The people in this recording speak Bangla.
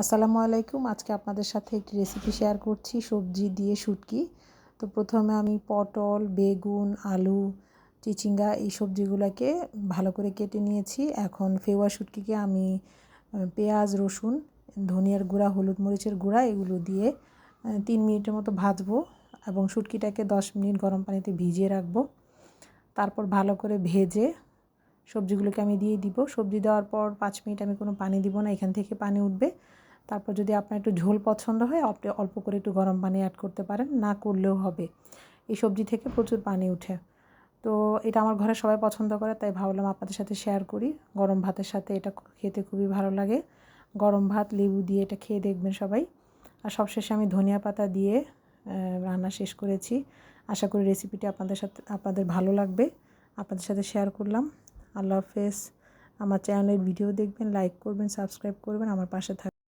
আসসালামু আলাইকুম। আজকে আপনাদের সাথে একটি রেসিপি শেয়ার করছি, সবজি দিয়ে শুটকি। তো প্রথমে আমি পটল, বেগুন, আলু, চিচিঙ্গা এই সবজিগুলোকে ভালো করে কেটে নিয়েছি। এখন ফেওয়া শুটকিকে আমি পেঁয়াজ, রসুন, ধনিয়ার গুঁড়া, হলুদ মরিচের গুঁড়া এগুলো দিয়ে তিন মিনিটের মতো ভাজবো এবং শুটকিটাকে দশ মিনিট গরম পানিতে ভিজিয়ে রাখব। তারপর ভালো করে ভেজে সবজিগুলোকে আমি দিয়ে দিব। সবজি দেওয়ার পর পাঁচ মিনিট আমি কোনো পানি দিব না, এখান থেকে পানি উঠবে। তারপর যদি আপনার একটু ঝোল পছন্দ হয়, আপনি অল্প করে একটু গরম পানি অ্যাড করতে পারেন, না করলেও হবে। এই সবজি থেকে প্রচুর পানি উঠে। তো এটা আমার ঘরে সবাই পছন্দ করে, তাই ভাবলাম আপনাদের সাথে শেয়ার করি। গরম ভাতের সাথে এটা খেতে খুবই ভালো লাগে। গরম ভাত, লেবু দিয়ে এটা খেয়ে দেখবেন সবাই। আর সবশেষে আমি ধনিয়া পাতা দিয়ে রান্না শেষ করেছি। আশা করি রেসিপিটি আপনাদের সাথে, আপনাদের ভালো লাগবে। আপনাদের সাথে শেয়ার করলাম। আল্লাহ হাফেজ। আমার চ্যানেলের ভিডিও দেখবেন লাইক করবেন সাবস্ক্রাইব করবেন, আমার পাশে থাকবেন